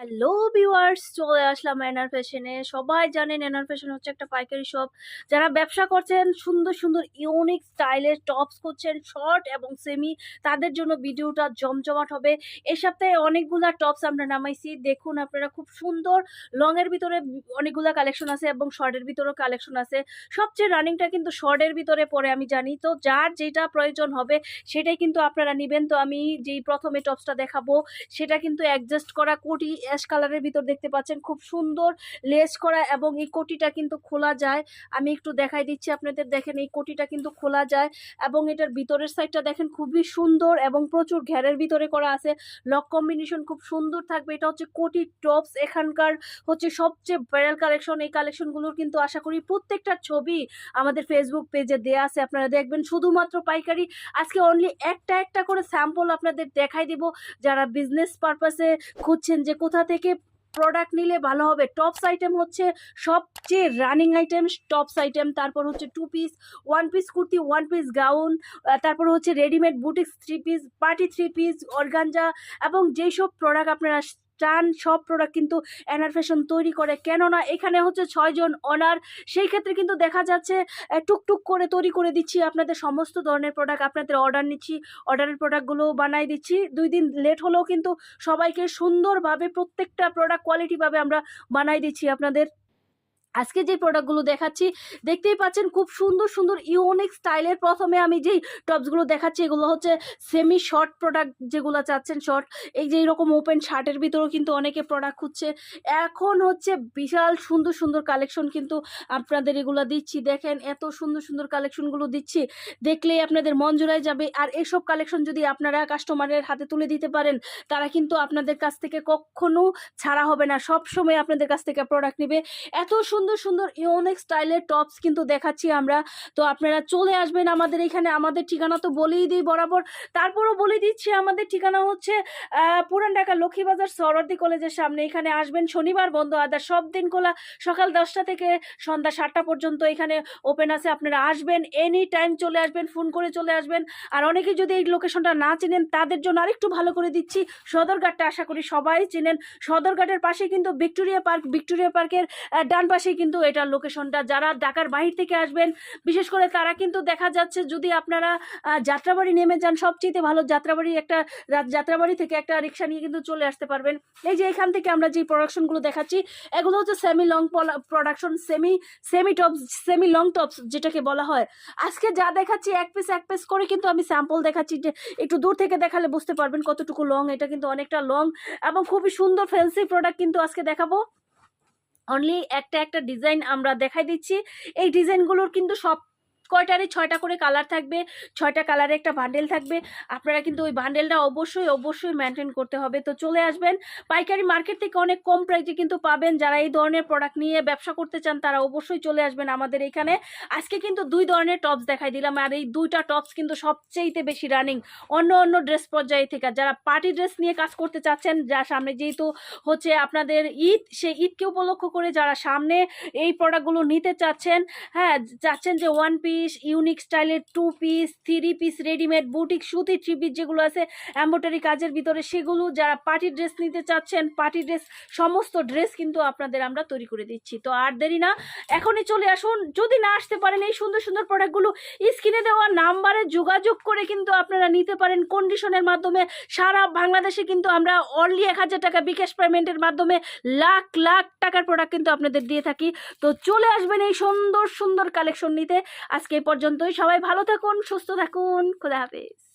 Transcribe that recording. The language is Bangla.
হ্যালো ভিউয়ার্স চলে আসলাম এনআর ফ্যাশনে সবাই জানেন এনআর ফ্যাশন হচ্ছে একটা পাইকারি শপ যারা ব্যবসা করছেন, সুন্দর সুন্দর ইউনিক স্টাইলের টপস করছেন শর্ট এবং সেমি তাদের জন্য ভিডিওটা জমজমাট হবে। এ সপ্তাহে অনেকগুলা টপস আমরা নামাইছি। দেখুন আপনারা খুব সুন্দর লংয়ের ভিতরে অনেকগুলা কালেকশন আছে এবং শর্টের ভিতরেও কালেকশন আছে। সবচেয়ে রানিংটা কিন্তু শর্টের ভিতরে পরে আমি জানি। তো যার যেটা প্রয়োজন হবে, সেটাই কিন্তু আপনারা নেবেন। তো আমি যেই প্রথমে টপসটা দেখাবো, সেটা কিন্তু অ্যাডজাস্ট করা কোটি অ্যাশ কালারের ভিতর দেখতে পাচ্ছেন, খুব সুন্দর লেস করা এবং এই কোটিটা কিন্তু খোলা যায়। আমি একটু দেখাই দিচ্ছি আপনাদের, দেখেন এই কোটিটা কিন্তু খোলা যায় এবং এটার ভিতরের সাইডটা দেখেন খুবই সুন্দর এবং প্রচুর ঘেরের ভিতরে করা আছে। লক কম্বিনেশন খুব সুন্দর থাকবে। এটা হচ্ছে কোটি টপস। এখানকার হচ্ছে সবচেয়ে ভাইরাল কালেকশন এই কালেকশনগুলোর কিন্তু আশা করি প্রত্যেকটা ছবি আমাদের ফেসবুক পেজে দেয়া আছে। আপনারা দেখবেন শুধুমাত্র পাইকারি। আজকে অনলি একটা একটা করে স্যাম্পল আপনাদের দেখাই দিব। যারা বিজনেস পারপাসে খুঁজছেন যে কোথা থেকে প্রোডাক্ট নিলে ভালো হবে? টপস আইটেম হচ্ছে সবচেয়ে রানিং আইটেম টপস আইটেম তারপর হচ্ছে two piece one piece kurti one piece gown তারপর হচ্ছে readymade boutiques three piece party three piece organza এবং যেই সব প্রোডাক্ট আপনারা চান, সব প্রোডাক্ট কিন্তু এনার ফ্যাশন তৈরি করে। কেননা এখানে হচ্ছে ছয়জন অনার সেই ক্ষেত্রে কিন্তু দেখা যাচ্ছে টুকটুক করে তৈরি করে দিচ্ছি আপনাদের সমস্ত ধরনের প্রোডাক্ট আপনাদের অর্ডার নিচ্ছি অর্ডারের প্রোডাক্টগুলো বানাই দিচ্ছি। দুই দিন লেট হলেও কিন্তু সবাইকে সুন্দরভাবে প্রত্যেকটা প্রোডাক্ট কোয়ালিটিভাবে আমরা বানাই দিচ্ছি আপনাদের। আজকে যে প্রোডাক্টগুলো দেখাচ্ছি, দেখতেই পাচ্ছেন খুব সুন্দর সুন্দর ইউনিক স্টাইলের প্রথমে আমি যেই টপসগুলো দেখাচ্ছি, এগুলো হচ্ছে সেমি শর্ট প্রোডাক্ট যেগুলো চাচ্ছেন শর্ট এই যে এরকম ওপেন শার্টের ভিতরেও কিন্তু অনেকে প্রোডাক্ট খুঁজছে। এখন হচ্ছে বিশাল সুন্দর সুন্দর কালেকশন কিন্তু আপনাদের এগুলো দিচ্ছি। দেখেন এত সুন্দর সুন্দর কালেকশনগুলো দিচ্ছি, দেখলেই আপনাদের মন জোড়ায় যাবে। আর এইসব কালেকশন যদি আপনারা কাস্টমারের হাতে তুলে দিতে পারেন, তারা কিন্তু আপনাদের কাছ থেকে কখনো ছাড়া হবে না। সব সময় আপনাদের কাছ থেকে প্রোডাক্ট নেবে। এত সুন্দর সুন্দর সুন্দর ইউনিক স্টাইলের টপস কিন্তু দেখাচ্ছি আমরা। তো আপনারা চলে আসবেন আমাদের এখানে। আমাদের ঠিকানা তো বলেই দিই বরাবর। তারপরও বলে দিচ্ছি, আমাদের ঠিকানা হচ্ছে পুরান ঢাকা লক্ষ্মীবাজার সরদি কলেজের সামনে। এখানে আসবেন শনিবার, বন্ধ আদার সব দিন খোলা সকাল দশটা থেকে সন্ধ্যা সাতটা পর্যন্ত এখানে ওপেন আছে। আপনারা আসবেন এনি টাইম চলে আসবেন ফোন করে চলে আসবেন। আর অনেকে যদি এই লোকেশনটা না চেনেন, তাদের জন্য আরেকটু ভালো করে দিচ্ছি। সদরঘাটটা আশা করি সবাই চেনেন। সদরঘাটের পাশে কিন্তু ভিক্টোরিয়া পার্ক। ভিক্টোরিয়া পার্কের ডান ডান পাশেই কিন্তু এটার লোকেশনটা যারা ঢাকার বাহির থেকে আসবেন, বিশেষ করে তারা কিন্তু দেখা যাচ্ছে যদি আপনারা যাত্রাবাড়ি নেমে যান সবচেয়ে ভালো যাত্রাবাড়ি একটা যাত্রাবাড়ি থেকে একটা রিক্সা নিয়ে কিন্তু চলে আসতে পারবেন। এই যে এখান থেকে আমরা যে প্রোডাকশনগুলো দেখাচ্ছি, এগুলো হচ্ছে semi long production semi semi tops semi long tops যেটাকে বলা হয়। আজকে যা দেখাচ্ছি এক পিস এক পিস করে কিন্তু আমি স্যাম্পল দেখাচ্ছি যে একটু দূর থেকে দেখালে বুঝতে পারবেন কতটুকু লং এটা কিন্তু অনেকটা লং এবং খুবই সুন্দর ফ্যান্সি প্রোডাক্ট কিন্তু আজকে দেখাবো। অনলি একটা একটা ডিজাইন আমরা দেখাই দিচ্ছি। এই ডিজাইনগুলোর কিন্তু সব কয়টারই ছয়টা করে কালার থাকবে, ছয়টা কালারে একটা বান্ডেল থাকবে। আপনারা কিন্তু ওই বান্ডেলটা অবশ্যই অবশ্যই মেনটেন করতে হবে। তো চলে আসবেন, পাইকারি মার্কেট থেকে অনেক কম প্রাইসে কিন্তু পাবেন। যারা এই ধরনের প্রোডাক্ট নিয়ে ব্যবসা করতে চান, তারা অবশ্যই চলে আসবেন আমাদের এখানে। আজকে কিন্তু দুই ধরনের টপস দেখাই দিলাম, আর এই দুইটা টপস কিন্তু সবচেয়েতে বেশি রানিং অন্য অন্য ড্রেস পর্যায়ে থেকে, যারা পার্টি ড্রেস নিয়ে কাজ করতে চাচ্ছেন যা সামনে যেহেতু হচ্ছে আপনাদের ঈদ, সেই ঈদকে উপলক্ষ করে যারা সামনে এই প্রোডাক্টগুলো নিতে চাচ্ছেন হ্যাঁ চাচ্ছেন যে ওয়ান পিস ইউনিক স্টাইলের two piece three piece readymade boutique সুতি থ্রি পিস যেগুলো আছে এম্ব্রয়ডারি কাজের ভিতরে সেগুলো যারা পার্টি ড্রেস নিতে চাচ্ছেন পার্টি ড্রেস সমস্ত ড্রেস কিন্তু আপনাদের আমরা তৈরি করে দিচ্ছি। তো আর দেরি না, এখনই চলে আসুন। যদি না আসতে পারেন এই সুন্দর সুন্দর প্রোডাক্টগুলো স্ক্রিনে দেওয়া নাম্বারে যোগাযোগ করে কিন্তু আপনারা নিতে পারেন। কন্ডিশনের মাধ্যমে সারা বাংলাদেশে কিন্তু আমরা অনলি এক হাজার টাকা বিকাশ পেমেন্টের মাধ্যমে লাখ লাখ টাকার প্রোডাক্ট কিন্তু আপনাদের দিয়ে থাকি। তো চলে আসবেন এই সুন্দর সুন্দর কালেকশন নিতে। আজকে এই পর্যন্তই। সবাই ভালো থাকুন সুস্থ থাকুন। খোদা হাফেজ।